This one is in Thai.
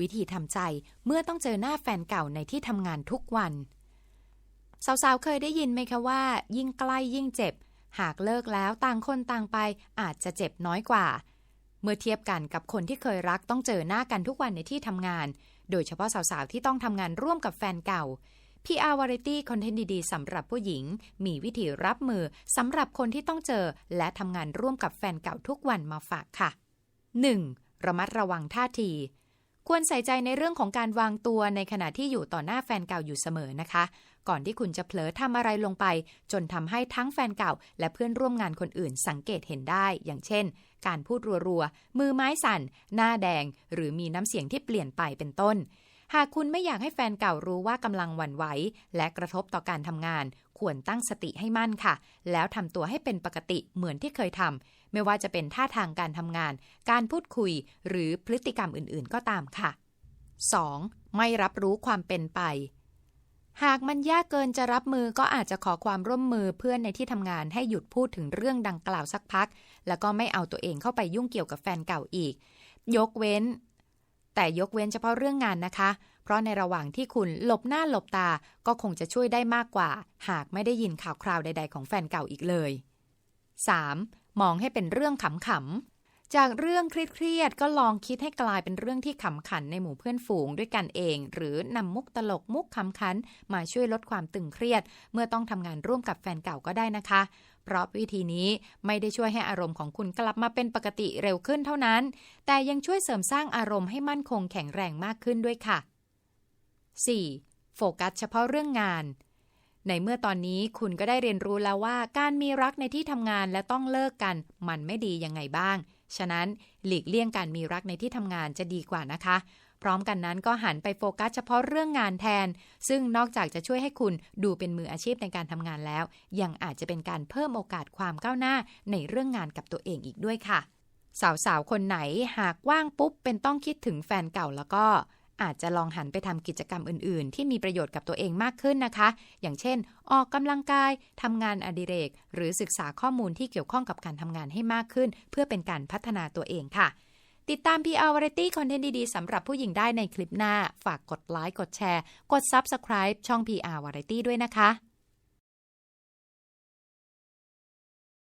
วิธีทำใจเมื่อต้องเจอหน้าแฟนเก่าในที่ทำงานทุกวัน สาวๆ เคยได้ยินไหมคะว่า ยิ่งใกล้ยิ่งเจ็บ หากเลิกแล้วต่างคนต่างไปอาจจะเจ็บน้อยกว่า เมื่อเทียบกันกับคนที่เคยรักต้องเจอหน้ากันทุกวันในที่ทำงาน โดยเฉพาะสาวๆ ที่ต้องทำงานร่วมกับแฟนเก่า PR Variety คอนเทนต์ดีๆสำหรับผู้หญิง มีวิธีรับมือสำหรับคนที่ต้องเจอ และทำงานร่วมกับแฟนเก่าทุกวันมาฝากค่ะ 1. ระมัดระวังท่าที ควรใส่ใจในเรื่องของการวางตัวในขณะที่อยู่ต่อหน้าแฟนเก่าอยู่เสมอนะคะ ก่อนที่คุณจะเผลอทำอะไรลงไป จนทำให้ทั้งแฟนเก่า และเพื่อนร่วมงานคนอื่นสังเกตเห็นได้ อย่างเช่น การพูดรัวๆ มือไม้สั่น หน้าแดง หรือมีน้ำเสียงที่เปลี่ยนไปเป็นต้น หากคุณไม่อยากให้แฟนเก่ารู้ว่ากำลังหวั่นไหวและกระทบต่อการทำงาน ควรตั้งสติให้มั่นค่ะ แล้วทำตัวให้เป็นปกติเหมือนที่เคยทำไม่ว่าจะเป็นท่าทางการทำงาน การพูดคุย หรือพฤติกรรมอื่นๆ ก็ตามค่ะ 2. ไม่รับรู้ความเป็นไป หากมันยากเกินจะรับมือก็อาจจะขอความร่วมมือเพื่อนในที่ทำงานให้หยุดพูดถึงเรื่องดังกล่าวสักพัก แล้วก็ไม่เอาตัวเองเข้าไปยุ่งเกี่ยวกับแฟนเก่าอีก ยกเว้น แต่ยกเว้นเฉพาะเรื่องงานนะคะ เพราะในระหว่างที่คุณหลบหน้าหลบตาก็คงจะช่วยได้มากกว่า หากไม่ได้ยินข่าวคราวใด ๆ ของแฟนเก่าอีกเลย 3. มองให้เป็นเรื่องขำๆ จากเรื่องเครียดๆก็ลองคิดให้กลายเป็นเรื่องที่ขำขันในหมู่เพื่อนฝูงด้วยกันเอง หรือนำมุกตลกมุกขำขันมาช่วยลดความตึงเครียด เมื่อต้องทำงานร่วมกับแฟนเก่าก็ได้นะคะ เพราะวิธีนี้ไม่ได้ช่วยให้อารมณ์ของคุณกลับมาเป็นปกติเร็วขึ้นเท่านั้น แต่ยังช่วยเสริมสร้างอารมณ์ให้มั่นคงแข็งแรงมากขึ้นด้วยค่ะ 4. โฟกัสเฉพาะเรื่องงาน ในเมื่อตอนนี้คุณก็ได้เรียนรู้แล้วว่าการมีรักในที่ทำงานและต้องเลิกกัน มันไม่ดียังไงบ้าง ฉะนั้นหลีกเลี่ยงการมีรักในที่ทำงานจะดีกว่านะคะ พร้อมกันนั้นก็หันไปโฟกัสเฉพาะเรื่องงานแทน ซึ่งนอกจากจะช่วยให้คุณดูเป็นมืออาชีพในการทำงานแล้ว ยังอาจจะเป็นการเพิ่มโอกาสความก้าวหน้าในเรื่องงานกับตัวเองอีกด้วยค่ะ สาวๆคนไหนหากว่างปุ๊บเป็นต้องคิดถึงแฟนเก่าแล้วก็ อาจจะลองหันไปทำกิจกรรมอื่น ๆ ที่มีประโยชน์กับตัวเองมากขึ้นนะคะ อย่างเช่น ออกกำลังกายทำงานอดิเรก หรือศึกษาข้อมูลที่เกี่ยวข้องกับการทำงานให้มากขึ้น เพื่อเป็นการพัฒนาตัวเองค่ะ ติดตาม PR Variety คอนเทนต์ดี ๆ สำหรับผู้หญิงได้ในคลิปหน้า ฝากกดไลค์ กดแชร์ กด Subscribe ช่อง PR Variety ด้วยนะคะ